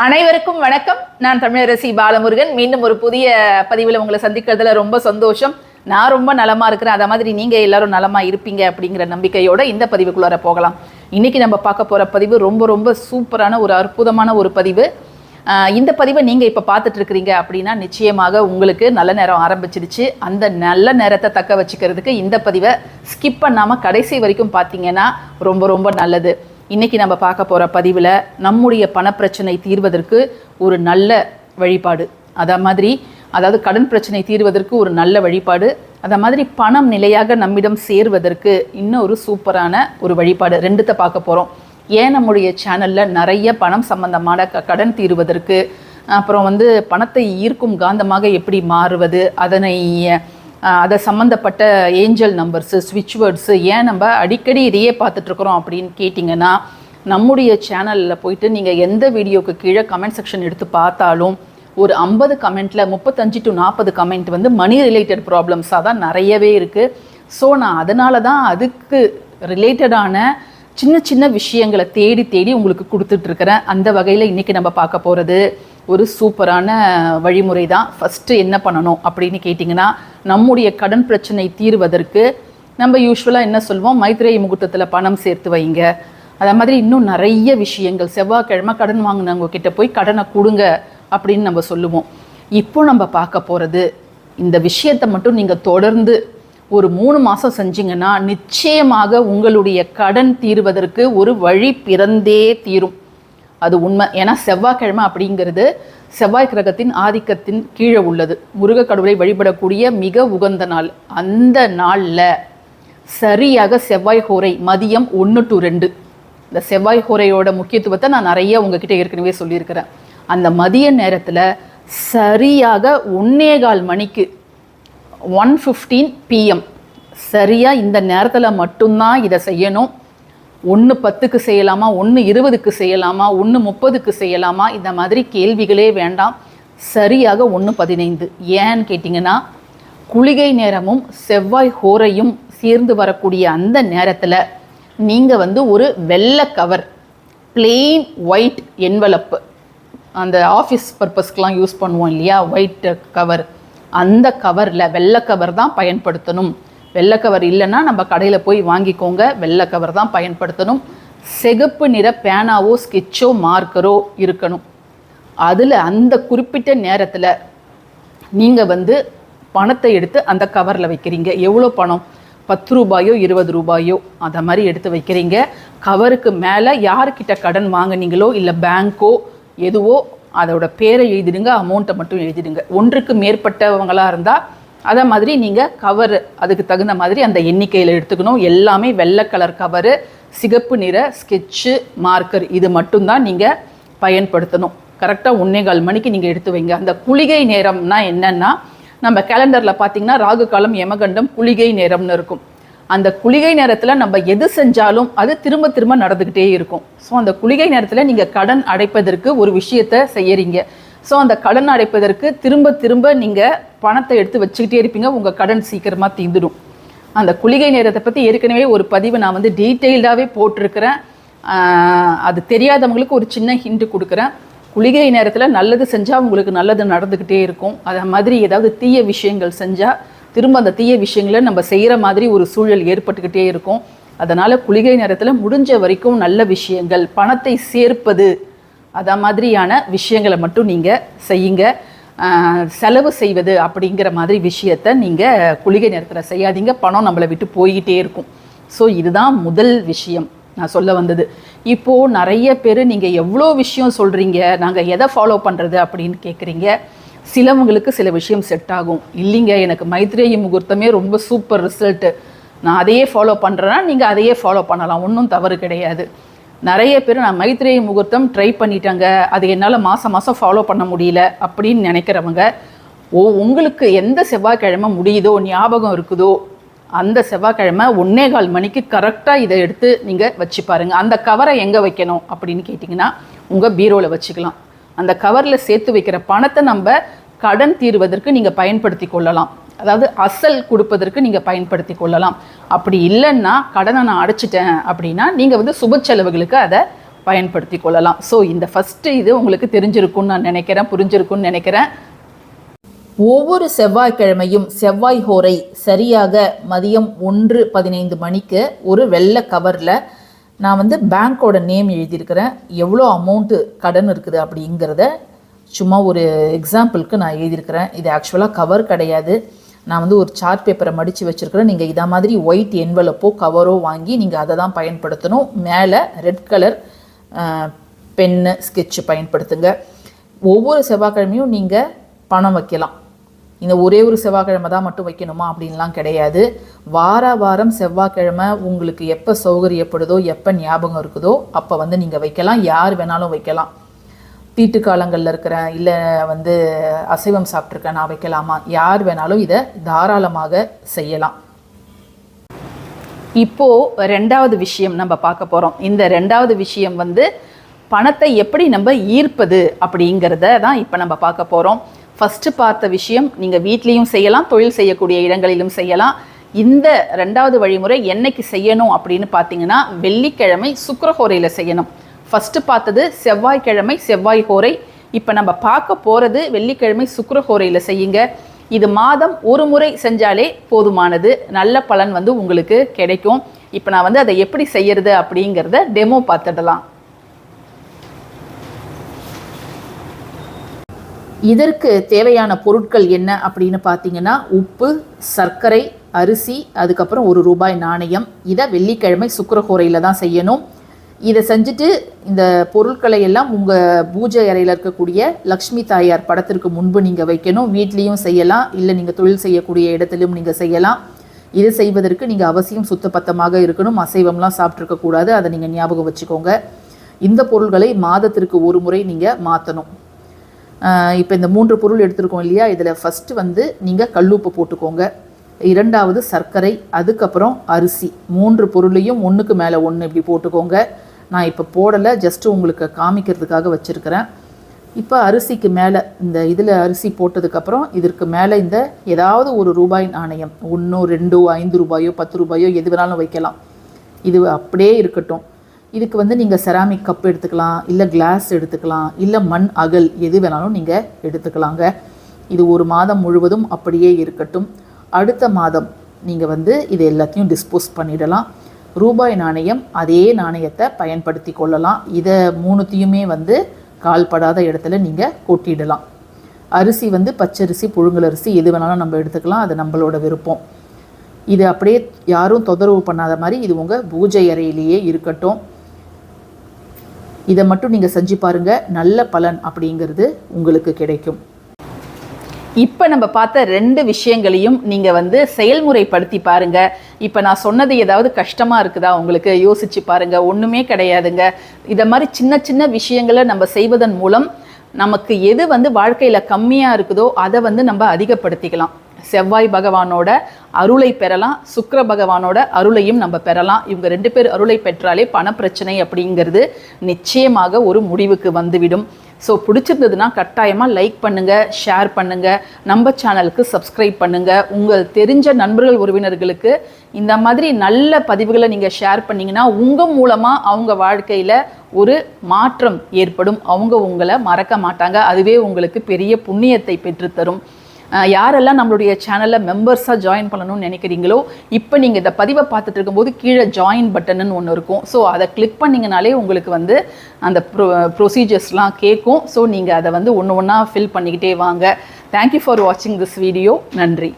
அனைவருக்கும் வணக்கம். நான் தமிழரசி பாலமுருகன். மீண்டும் ஒரு புதிய பதிவில் உங்களை சந்திக்கிறதுல ரொம்ப சந்தோஷம். நான் ரொம்ப நலமா இருக்கிறேன். அதை மாதிரி நீங்க எல்லாரும் நலமா இருப்பீங்க அப்படிங்கிற நம்பிக்கையோட இந்த பதிவுக்குள்ளார போகலாம். இன்னைக்கு நம்ம பார்க்க போற பதிவு ரொம்ப ரொம்ப சூப்பரான ஒரு அற்புதமான ஒரு பதிவு. இந்த பதிவை நீங்கள் இப்போ பார்த்துட்டு இருக்கிறீங்க அப்படின்னா நிச்சயமாக உங்களுக்கு நல்ல நேரம் ஆரம்பிச்சிடுச்சு அந்த நல்ல நேரத்தை தக்க வச்சுக்கிறதுக்கு இந்த பதிவை ஸ்கிப் பண்ணாமல் கடைசி வரைக்கும் பார்த்தீங்கன்னா ரொம்ப ரொம்ப நல்லது. இன்றைக்கி நம்ம பார்க்க போகிற பதிவில் நம்முடைய பணப்பிரச்சனை தீர்வதற்கு ஒரு நல்ல வழிபாடு. அதை மாதிரி அதாவது கடன் பிரச்சனை தீர்வதற்கு ஒரு நல்ல வழிபாடு. அதை மாதிரி பணம் நிலையாக நம்மிடம் சேர்வதற்கு இன்னும் ஒரு சூப்பரான ஒரு வழிபாடு. ரெண்டுத்தை பார்க்க போகிறோம் ஏன் நம்முடைய சேனலில் நிறைய பணம் சம்பந்தமான க- கடன் தீர்வதற்கு அப்புறம் வந்து பணத்தை ஈர்க்கும் காந்தமாக எப்படி மாறுவது அதனை அதை சம்மந்தப்பட்ட ஏஞ்சல் நம்பர்ஸு ஸ்விட்ச் வேர்ட்ஸு ஏன் நம்ம அடிக்கடி இதையே பார்த்துட்ருக்குறோம் அப்படின்னு கேட்டிங்கன்னா நம்முடைய சேனலில் போயிட்டு நீங்கள் எந்த வீடியோவுக்கு கீழே கமெண்ட் செக்ஷன் எடுத்து பார்த்தாலும் ஒரு ஐம்பது கமெண்ட்டில் முப்பத்தஞ்சு டு நாற்பது கமெண்ட் வந்து மணி ரிலேட்டட் ப்ராப்ளம்ஸாக தான் நிறையவே இருக்குது ஸோ நான் அதனால தான் அதுக்கு ரிலேட்டடான சின்ன சின்ன விஷயங்களை தேடி தேடி உங்களுக்கு கொடுத்துட்ருக்கிறேன் அந்த வகையில் இன்றைக்கி நம்ம பார்க்க போகிறது ஒரு சூப்பரான வழிமுறை தான் ஃபஸ்ட்டு என்ன பண்ணணும் அப்படின்னு கேட்டிங்கன்னா நம்முடைய கடன் பிரச்சனை தீர்வதற்கு நம்ம யூஸ்வலாக என்ன சொல்லுவோம் மைத்ரேய முகூர்த்தத்தில் பணம் சேர்த்து வைங்க. அதே மாதிரி இன்னும் நிறைய விஷயங்கள் செவ்வாய்க்கிழமை கடன் வாங்கினவங்க கிட்ட போய் கடனை கொடுங்க அப்படின்னு நம்ம சொல்லுவோம். இப்போ நம்ம பார்க்க போகிறது இந்த விஷயத்தை மட்டும் நீங்கள் தொடர்ந்து ஒரு மூணு மாதம் செஞ்சீங்கன்னா நிச்சயமாக உங்களுடைய கடன் தீர்வதற்கு ஒரு வழி பிறந்தே தீரும். அது உண்மை. ஏன்னா செவ்வாய்க்கிழமை அப்படிங்கிறது செவ்வாய் கிரகத்தின் ஆதிக்கத்தின் கீழே உள்ளது. முருக கடவுளை வழிபடக்கூடிய மிக உகந்த நாள். அந்த நாளில் சரியாக செவ்வாய் ஹோரை மதியம் ஒன்று டு ரெண்டு. இந்த செவ்வாய் ஹோரையோட முக்கியத்துவத்தை நான் நிறைய உங்ககிட்ட ஏற்கனவே சொல்லியிருக்கிறேன். அந்த மதிய நேரத்தில் சரியாக ஒன்னேகால் மணிக்கு ஒன் ஃபிஃப்டீன் பிஎம் சரியாக இந்த நேரத்தில் மட்டும்தான் இதை செய்யணும். ஒன்று பத்துக்கு செய்யலாமா ஒன்று இருபதுக்கு செய்யலாமா ஒன்று முப்பதுக்கு செய்யலாமா? இந்த மாதிரி கேள்விகளே வேண்டாம். சரியாக ஒன்று பதினைந்து. ஏன்னு கேட்டிங்கன்னா குளிகை நேரமும் செவ்வாய் ஹோரையும் சேர்ந்து வரக்கூடிய அந்த நேரத்தில் நீங்கள் வந்து ஒரு வெள்ளை கவர் பிளெயின் ஒயிட் என்வலப்பு அந்த ஆஃபீஸ் பர்பஸ்க்கெலாம் யூஸ் பண்ணுவோம் இல்லையா? ஒயிட் கவர் அந்த கவரில் வெள்ளை கவர் தான் பயன்படுத்தணும். வெள்ளை கவர் இல்லைன்னா நம்ம கடையில் போய் வாங்கிக்கோங்க. வெள்ளை கவர் தான் பயன்படுத்தணும். சிகப்பு நிற பேனாவோ ஸ்கெட்சோ மார்க்கரோ இருக்கணும். அதில் அந்த குறிப்பிட்ட நேரத்தில் நீங்கள் வந்து பணத்தை எடுத்து அந்த கவரில் வைக்கிறீங்க. எவ்வளோ பணம்? பத்து ரூபாயோ இருபது ரூபாயோ? அதை மாதிரி எடுத்து வைக்கிறீங்க. கவருக்கு மேலே யார்கிட்ட கடன் வாங்குனீங்களோ இல்லை பேங்க்கோ எதுவோ அதோட பேரை எழுதிடுங்க அமௌண்ட்டை மட்டும் எழுதிடுங்க. ஒன்றுக்கு மேற்பட்டவங்களாக இருந்தால் அதே மாதிரி நீங்கள் கவர் அதுக்கு தகுந்த மாதிரி அந்த எண்ணிக்கையில் எடுத்துக்கணும். எல்லாமே வெள்ளை கலர் கவரு சிகப்பு நிற ஸ்கெட்சு மார்க்கர் இது மட்டும்தான் நீங்கள் பயன்படுத்தணும். கரெக்டாக ஒன்னேகால் மணிக்கு நீங்கள் எடுத்து வைங்க. அந்த குளிகை நேரம்னா என்னென்னா நம்ம கேலண்டரில் பார்த்தீங்கன்னா ராகு காலம் யமகண்டம் குளிகை நேரம்னு இருக்கும். அந்த குளிகை நேரத்தில் நம்ம எது செஞ்சாலும் அது திரும்ப திரும்ப நடந்துக்கிட்டே இருக்கும். ஸோ அந்த குளிகை நேரத்தில் நீங்கள் கடன் அடைப்பதற்கு ஒரு விஷயத்தை செய்யறீங்க. ஸோ அந்த கடன் அடைப்பதற்கு திரும்ப திரும்ப நீங்கள் பணத்தை எடுத்து வச்சுக்கிட்டே இருப்பீங்க. உங்கள் கடன் சீக்கிரமாக தீந்துடும் அந்த குளிகை நேரத்தை பற்றி ஏற்கனவே ஒரு பதிவு நான் வந்து டீட்டெயில்டாகவே போட்டிருக்கிறேன். அது தெரியாதவங்களுக்கு ஒரு சின்ன ஹிண்ட் கொடுக்குறேன். குளிகை நேரத்தில் நல்லது செஞ்சால் உங்களுக்கு நல்லது நடந்துக்கிட்டே இருக்கும். அதை மாதிரி ஏதாவது தீய விஷயங்கள் செஞ்சால் திரும்ப அந்த தீய விஷயங்களை நம்ம செய்கிற மாதிரி ஒரு சூழல் ஏற்பட்டுக்கிட்டே இருக்கும். அதனால் குளிகை நேரத்தில் முடிஞ்ச வரைக்கும் நல்ல விஷயங்கள் பணத்தை சேர்ப்பது அதை மாதிரியான விஷயங்களை மட்டும் நீங்கள் செய்யுங்க. செலவு செய்வது அப்படிங்கிற மாதிரி விஷயத்த நீங்கள் குளிகை நேரத்தில் செய்யாதீங்க. பணம் நம்மளை விட்டு போய்கிட்டே இருக்கும். ஸோ இதுதான் முதல் விஷயம். நான் சொல்ல வந்தது. இப்போது நிறைய பேர் நீங்கள் எவ்வளோ விஷயம் சொல்கிறீங்க நாங்கள் எதை ஃபாலோ பண்ணுறது அப்படின்னு கேட்குறீங்க சிலவங்களுக்கு சில விஷயம் செட் ஆகும். இல்லைங்க எனக்கு மைத்ரேயி முகூர்த்தமே ரொம்ப சூப்பர் ரிசல்ட்டு நான் அதையே ஃபாலோ பண்ணுறேன்னா நீங்கள் அதையே ஃபாலோ பண்ணலாம். ஒன்றும் தவறு கிடையாது. நிறைய பேர் நான் மைத்ரேய முகூர்த்தம் ட்ரை பண்ணிட்டேங்க. அது என்னால் மாதம் மாதம் ஃபாலோ பண்ண முடியல அப்படின்னு நினைக்கிறவங்க ஓ உங்களுக்கு எந்த செவ்வாய்க்கிழமை முடியுதோ ஞாபகம் இருக்குதோ அந்த செவ்வாய்க்கிழமை ஒன்னே கால் மணிக்கு கரெக்டாக இதை எடுத்து நீங்கள் வச்சு பாருங்கள் அந்த கவரை எங்கே வைக்கணும் அப்படின்னு கேட்டிங்கன்னா உங்கள் பீரோவில் வச்சுக்கலாம். அந்த கவரில் சேர்த்து வைக்கிற பணத்தை நம்ம கடன் தீர்வதற்கு நீங்கள் பயன்படுத்தி கொள்ளலாம். அதாவது அசல் கொடுப்பதற்கு நீங்கள் பயன்படுத்தி கொள்ளலாம். அப்படி இல்லைன்னா கடனை நான் அடைச்சிட்டேன் அப்படின்னா நீங்கள் வந்து சுப செலவுகளுக்கு அதை பயன்படுத்தி கொள்ளலாம். ஸோ இந்த ஃபஸ்ட்டு இது உங்களுக்கு தெரிஞ்சிருக்கும்னு நான் நினைக்கிறேன் புரிஞ்சிருக்கும்னு நினைக்கிறேன். ஒவ்வொரு செவ்வாய்க்கிழமையும் செவ்வாய் ஹோரை சரியாக மதியம் ஒன்று பதினைந்து மணிக்கு ஒரு வெள்ளை கவரில் நான் வந்து பேங்க்கோட நேம் எழுதியிருக்கிறேன். எவ்வளோ அமௌண்ட்டு கடன் இருக்குது அப்படிங்கிறத சும்மா ஒரு எக்ஸாம்பிளுக்கு நான் எழுதியிருக்கிறேன். இது ஆக்சுவலாக கவர் கிடையாது. நான் வந்து ஒரு சார்ட் பேப்பரை மடித்து வச்சுருக்கிறேன். நீங்கள் இதை மாதிரி ஒயிட் என்வலப்போ கவரோ வாங்கி நீங்கள் அதை தான் பயன்படுத்தணும். மேலே ரெட் கலர் பென்னு ஸ்கெட்சு பயன்படுத்துங்க. ஒவ்வொரு செவ்வாய்க்கிழமையும் நீங்கள் பணம் வைக்கலாம். இந்த ஒரே ஒரு செவ்வாய்க்கிழமை தான் மட்டும் வைக்கணுமா அப்படின்லாம் கிடையாது. வார வாரம் செவ்வாய்க்கிழமை உங்களுக்கு எப்போ சௌகரியப்படுதோ எப்போ ஞாபகம் இருக்குதோ அப்போ வந்து நீங்கள் வைக்கலாம். யார் வேணாலும் வைக்கலாம். தீட்டு காலங்களில் இருக்கிறேன் இல்லை வந்து அசைவம் சாப்பிட்ருக்கேன் நான் வைக்கலாமா? யார் வேணாலும் இதை தாராளமாக செய்யலாம். இப்போ ரெண்டாவது விஷயம் நம்ம பார்க்க போகிறோம் இந்த ரெண்டாவது விஷயம் வந்து பணத்தை எப்படி நம்ம ஈர்ப்பது அப்படிங்கிறத தான் இப்போ நம்ம பார்க்க போகிறோம் ஃபஸ்ட்டு பார்த்த விஷயம் நீங்கள் வீட்லேயும் செய்யலாம் தொழில் செய்யக்கூடிய இடங்களிலும் செய்யலாம். இந்த ரெண்டாவது வழிமுறை என்னைக்கு செய்யணும் அப்படின்னு பார்த்தீங்கன்னா வெள்ளிக்கிழமை சுக்கரஹோரையில் செய்யணும். ஃபஸ்ட்டு பார்த்தது செவ்வாய்க்கிழமை செவ்வாய் ஹோரை இப்போ நம்ம பார்க்க போகிறது வெள்ளிக்கிழமை சுக்கரஹோரையில் செய்யுங்க. இது மாதம் ஒரு முறை செஞ்சாலே போதுமானது. நல்ல பலன் வந்து உங்களுக்கு கிடைக்கும். இப்போ நான் வந்து அதை எப்படி செய்யறது அப்படிங்கிறத டெமோ பார்த்துடலாம். இதற்கு தேவையான பொருட்கள் என்ன அப்படின்னு பார்த்தீங்கன்னா உப்பு சர்க்கரை அரிசி அதுக்கப்புறம் ஒரு ரூபாய் நாணயம். இதை வெள்ளிக்கிழமை சுக்கரஹோரையில் தான் செய்யணும். இதை செஞ்சுட்டு இந்த பொருட்களை எல்லாம் உங்கள் பூஜை அறையில் இருக்கக்கூடிய லக்ஷ்மி தாயார் படத்திற்கு முன்பு நீங்கள் வைக்கணும். வீட்லேயும் செய்யலாம். இல்லை நீங்கள் தொழில் செய்யக்கூடிய இடத்திலும் நீங்கள் செய்யலாம். இது செய்வதற்கு நீங்கள் அவசியம் சுத்தப்பத்தமாக இருக்கணும். அசைவம்லாம் சாப்பிட்ருக்கக்கூடாது அதை நீங்கள் ஞாபகம் வச்சுக்கோங்க. இந்த பொருள்களை மாதத்திற்கு ஒரு முறை நீங்கள் மாற்றணும் இப்போ இந்த மூன்று பொருள் எடுத்துருக்கோம் இல்லையா? இதில் ஃபஸ்ட்டு வந்து நீங்கள் கல்லுப்பு போட்டுக்கோங்க. இரண்டாவது சர்க்கரை அதுக்கப்புறம் அரிசி. மூன்று பொருளையும் ஒன்றுக்கு மேலே ஒன்று இப்படி போட்டுக்கோங்க. நான் இப்போ போடலை ஜஸ்ட்டு உங்களுக்கு காமிக்கிறதுக்காக வச்சுருக்கிறேன். இப்போ அரிசிக்கு மேலே இந்த இதில் அரிசி போட்டதுக்கப்புறம் இதற்கு மேலே இந்த ஏதாவது ஒரு ரூபாய் நாணயம் ஒன்றோ ரெண்டோ ஐந்து ரூபாயோ பத்து ரூபாயோ எது வேணாலும் வைக்கலாம். இது அப்படியே இருக்கட்டும். இதுக்கு வந்து நீங்கள் செராமிக் கப் எடுத்துக்கலாம் இல்லை கிளாஸ் எடுத்துக்கலாம் இல்லை மண் அகல் எது வேணாலும் நீங்கள் எடுத்துக்கலாங்க. இது ஒரு மாதம் முழுவதும் அப்படியே இருக்கட்டும். அடுத்த மாதம் நீங்கள் வந்து இது எல்லாத்தையும் டிஸ்போஸ் பண்ணிடலாம். ரூபாய் நாணயம் அதே நாணயத்தை பயன்படுத்தி கொள்ளலாம். இதை மூணுத்தையுமே வந்து கால்படாத இடத்துல நீங்கள் கொட்டிடலாம். அரிசி வந்து பச்சரிசி புழுங்கலரிசி எது வேணாலும் நம்ம எடுத்துக்கலாம். அது நம்மளோட விருப்பம். இது அப்படியே யாரும் தொந்தரவு பண்ணாத மாதிரி இது உங்கள் பூஜை அறையிலேயே இருக்கட்டும். இதை மட்டும் நீங்கள் செஞ்சு பாருங்கள் நல்ல பலன் அப்படிங்கிறது உங்களுக்கு கிடைக்கும். இப்போ நம்ம பார்த்த ரெண்டு விஷயங்களையும் நீங்கள் வந்து செயல்முறைப்படுத்தி பாருங்க. இப்போ நான் சொன்னது ஏதாவது கஷ்டமாக இருக்குதா? உங்களுக்கு யோசிச்சு பாருங்க. ஒன்றுமே கிடையாதுங்க. இதை மாதிரி சின்ன சின்ன விஷயங்களை நம்ம செய்வதன் மூலம் நமக்கு எது வந்து வாழ்க்கையில் கம்மியாக இருக்குதோ அதை வந்து நம்ம அதிகப்படுத்திக்கலாம். செவ்வாய் பகவானோட அருளை பெறலாம். சுக்கர பகவானோட அருளையும் நம்ம பெறலாம். இவங்க ரெண்டு பேர் அருளை பெற்றாலே பணப்பிரச்சனை அப்படிங்கிறது நிச்சயமாக ஒரு முடிவுக்கு வந்துவிடும். ஸோ பிடிச்சிருந்ததுன்னா கட்டாயமாக லைக் பண்ணுங்கள் ஷேர் பண்ணுங்கள் நம்ம சேனலுக்கு சப்ஸ்கிரைப் பண்ணுங்கள் உங்கள் தெரிஞ்ச நண்பர்கள் உறவினர்களுக்கு இந்த மாதிரி நல்ல பதிவுகளை நீங்கள் ஷேர் பண்ணிங்கன்னா உங்கள் மூலமாக அவங்க வாழ்க்கையில் ஒரு மாற்றம் ஏற்படும். அவங்க உங்களை மறக்க மாட்டாங்க. அதுவே உங்களுக்கு பெரிய புண்ணியத்தை பெற்றுத்தரும். யாரெல்லாம் நம்மளுடைய சேனலில் மெம்பர்ஸாக ஜாயின் பண்ணணும்னு நினைக்கிறீங்களோ இப்போ நீங்கள் இந்த பதிவை பார்த்துட்டு இருக்கும்போது கீழே ஜாயின் பட்டன்னு ஒன்று இருக்கும். ஸோ அதை கிளிக் பண்ணிங்கனாலே உங்களுக்கு வந்து அந்த ப்ரொ ப்ரொசீஜர்ஸ்லாம் கேட்கும். ஸோ நீங்கள் அதை வந்து ஒன்று ஒன்றா ஃபில் பண்ணிக்கிட்டே வாங்க. தேங்க்யூ ஃபார் வாட்சிங் திஸ் வீடியோ நன்றி.